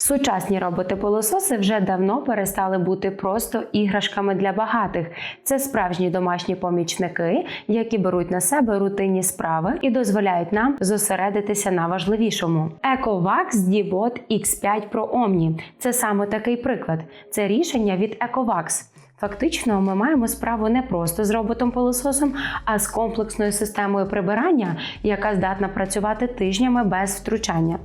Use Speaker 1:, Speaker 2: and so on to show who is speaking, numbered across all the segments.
Speaker 1: Сучасні роботи-пилососи вже давно перестали бути просто іграшками для багатих. Це справжні домашні помічники, які беруть на себе рутинні справи і дозволяють нам зосередитися на важливішому. EcoVax D-Bot X5 Pro Omni – це саме такий приклад. Це рішення від EcoVax. Фактично, ми маємо справу не просто з роботом-пилососом, а з комплексною системою прибирання, яка здатна працювати тижнями без втручання.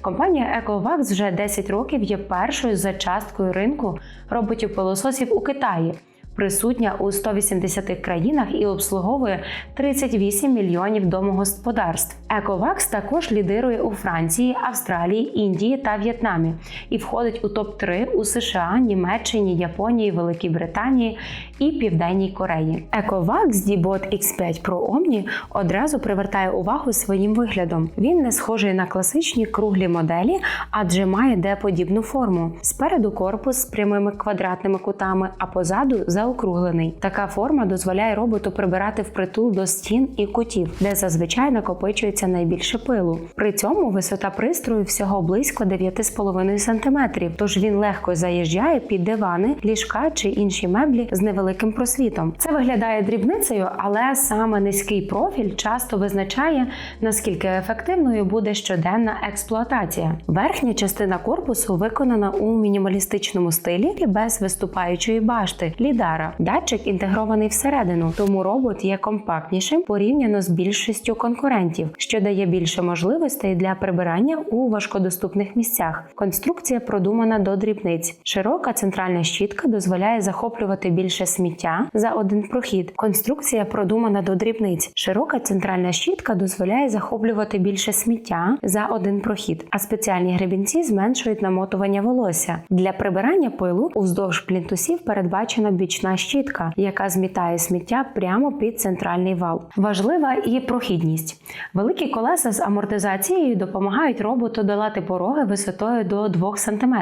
Speaker 1: Компанія EcoVax вже 10 років є першою за часткою ринку роботів-пилососів у Китаї. Присутня у 180 країнах і обслуговує 38 мільйонів домогосподарств. EcoVax також лідирує у Франції, Австралії, Індії та В'єтнамі і входить у топ 3 у США, Німеччині, Японії, Великій Британії і Південній Кореї. EcoVax D-Bot X5 Pro Omni одразу привертає увагу своїм виглядом. Він не схожий на класичні круглі моделі, адже має D-подібну форму. Спереду корпус з прямими квадратними кутами, а позаду заокруглений. Така форма дозволяє роботу прибирати впритул до стін і кутів, де зазвичай накопичується найбільше пилу. При цьому висота пристрою всього близько 9,5 см, тож він легко заїжджає під дивани, ліжка чи інші меблі з невеликим просвітом. Це виглядає дрібницею, але саме низький профіль часто визначає, наскільки ефективною буде щоденна експлуатація. Верхня частина корпусу виконана у мінімалістичному стилі і без виступаючої башти лідара. Датчик інтегрований всередину, тому робот є компактнішим порівняно з більшістю конкурентів, що дає більше можливостей для прибирання у важкодоступних місцях. Конструкція продумана до дрібниць. Широка центральна щітка дозволяє захоплювати більше сміття за один прохід. Конструкція продумана до дрібниць. Широка центральна щітка дозволяє захоплювати більше сміття за один прохід, а спеціальні гребінці зменшують намотування волосся. Для прибирання пилу уздовж плінтусів передбачена бічна щітка, яка змітає сміття прямо під центральний вал. Важлива і прохідність. Великі колеса з амортизацією допомагають роботу долати пороги висотою до 2 см,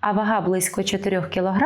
Speaker 1: а вага близько 4 кг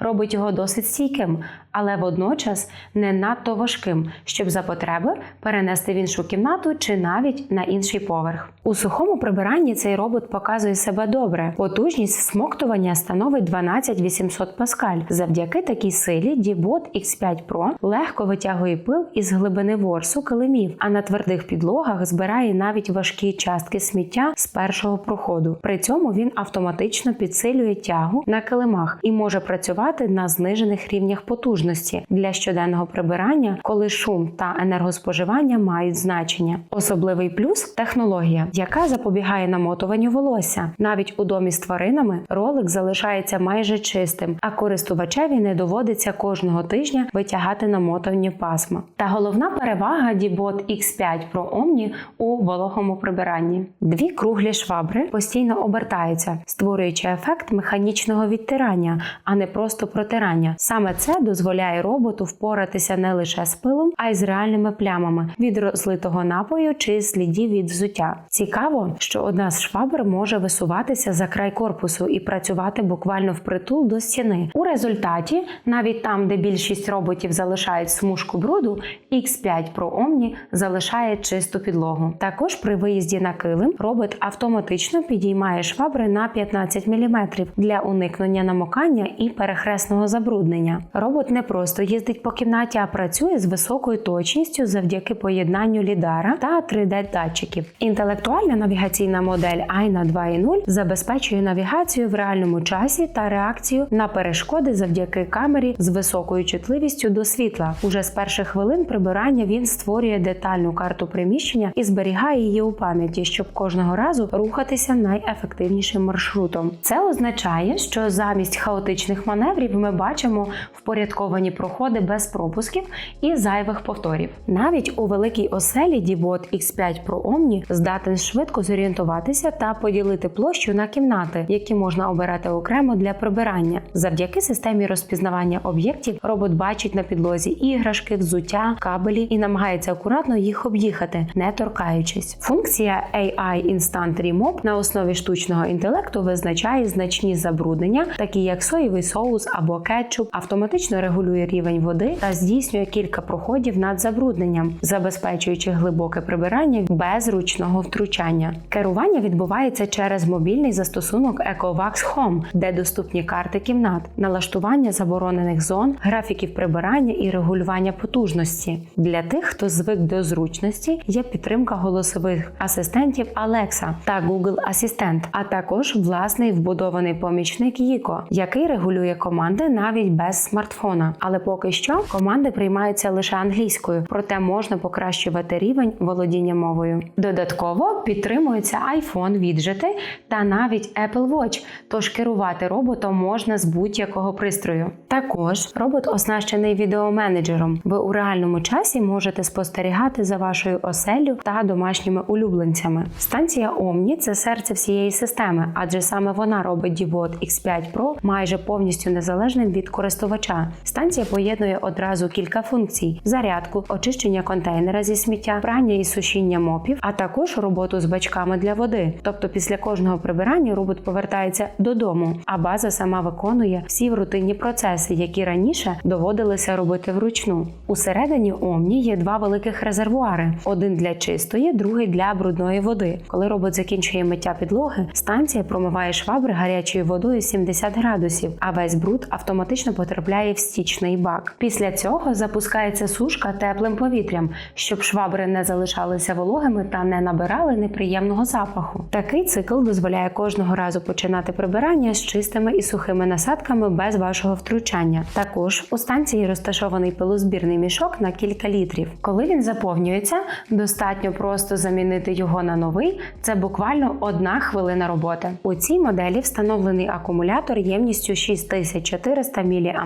Speaker 1: робить його досить стійким, але водночас не надто важким, щоб за потреби перенести в іншу кімнату чи навіть на інший поверх. У сухому прибиранні цей робот показує себе добре. Потужність всмоктування становить 12800 паскаль. Завдяки такій силі D-Bot X5 Pro легко витягує пил із глибини ворсу килимів, а на твердих підлогах збирає навіть важкі частки сміття з першого проходу. При цьому він автоматично підсилює тягу на килимах і може працювати на знижених рівнях потужності для щоденного прибирання, коли шум та енергоспоживання мають значення. Особливий плюс технологія, яка запобігає намотуванню волосся. Навіть у домі з тваринами ролик залишається майже чистим, а користувачеві не доводиться кожного тижня витягати намотані пасма. Та головна перевага D-Bot X5 Pro Omni у вологому прибиранні. Дві круглі швабри постійно обертаються, створюючи ефект механічного відтирання, а не просто протирання. Саме це дозволяє роботу впоратися не лише з пилом, а й з реальними плямами від розлитого напою чи слідів від взуття. Цікаво, що одна з швабр може висуватися за край корпусу і працювати буквально впритул до стіни. У результаті, навіть там, де більшість роботів залишають смужку бруду, X5 Pro Omni залишає чисту підлогу. Також при виїзді на килим робот автоматично підіймає швабри на 15 мм для уникнення намокання і перехресного забруднення. Робот не просто їздить по кімнаті, а працює з високою точністю завдяки поєднанню лідара та 3D-датчиків. Інтелектуальна навігаційна модель Aina 2.0 забезпечує навігацію в реальному часі та реакцію на перешкоди завдяки камері з високою чутливістю до світла. Уже з перших хвилин прибирання він створює детальну карту приміщення і зберігає її у пам'яті, щоб кожного разу рухатися найефективнішим маршрутом. Це означає, що замість хаотичних маневрів ми бачимо впорядковані проходи без пропусків і зайвих повторів. Навіть у великій оселі D-Bot X5 Pro Omni здатен швидко зорієнтуватися та поділити площу на кімнати, які можна обирати окремо для прибирання. Завдяки системі розпізнавання об'єктів робот бачить на підлозі іграшки, взуття, кабелі і намагається акуратно їх об'їхати, не торкаючись. Функція AI Instant Remove на основі штучного інтелекту визначає значні забруднення, такі як соєвий соус або кетчуп, автоматично регулює рівень води та здійснює кілька проходів над забрудненням, забезпечуючи глибоке прибирання без ручного втручання. Керування відбувається через мобільний застосунок EcoVax Home, де доступні карти кімнат, налаштування заборонених зон, графіків прибирання і регулювання потужності. Для тих, хто звик до зручності, є підтримка голосових асистентів Alexa та Google Асистент, а також власний вбудований помічник Їко, який регулює команди навіть без смартфона. Але поки що команди приймаються лише англійською, проте можна покращувати рівень володіння мовою. Додатково підтримуються iPhone, віджити та навіть Apple Watch, тож керувати роботом можна з будь-якого пристрою. Також робот оснащений відеоменеджером. Ви у реальному часі можете спостерігати за вашою оселю та домашніми улюбленцями. Станція Omni – це серце всієї системи, адже саме вона робить Дібот X5 Pro майже повністю незалежним від користувача. Станція поєднує одразу кілька функцій: зарядку, очищення контейнера зі сміття, прання і сушіння мопів, а також роботу з бачками для води. Тобто, після кожного прибирання робот повертається додому, а база сама виконує всі рутинні процеси, які раніше доводилося робити вручну. Усередині Omni є два великих резервуари: один для чистої, другий для брудної води. Коли робот закінчує миття підлоги, станція промиває швабри гарячою водою 70 градусів, а весь бруд автоматично потрапляє в стічний бак. Після цього запускається сушка теплим повітрям, щоб швабри не залишалися вологими та не набирали неприємного запаху. Такий цикл дозволяє кожного разу починати прибирання з чистими і сухими насадками без вашого втручання. Також у станції розташований пилозбірний мішок на кілька літрів. Коли він заповнюється, достатньо просто замінити його на новий. Це буквально одна хвилина роботи. У цій моделі встановлений акумулятор ємністю 6400 мАч,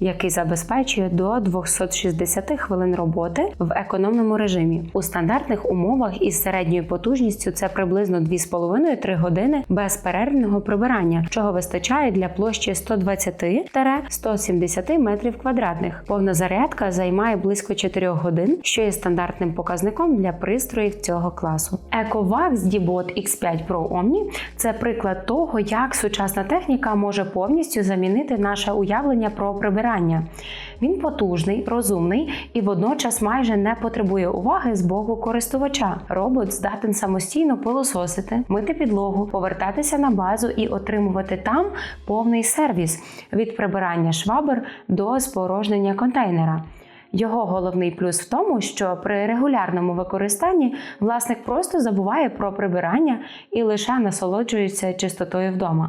Speaker 1: який забезпечує до 260 хвилин роботи в економному режимі. У стандартних умовах із середньою потужністю це приблизно 2,5-3 години безперервного прибирання, чого вистачає для площі 120-170 метрів квадратних. Повна зарядка займає близько 4 годин, що є стандартним показником для пристроїв цього класу. EcoVax Dbot X5 Pro Omni – це приклад того, як сучасна техніка може повністю замінити наше уявлення про прибирання. Він потужний, розумний і водночас майже не потребує уваги з боку користувача. Робот здатен самостійно пилососити, мити підлогу, повертатися на базу і отримувати там повний сервіс від прибирання швабр до спорожнення контейнера. Його головний плюс в тому, що при регулярному використанні власник просто забуває про прибирання і лише насолоджується чистотою вдома.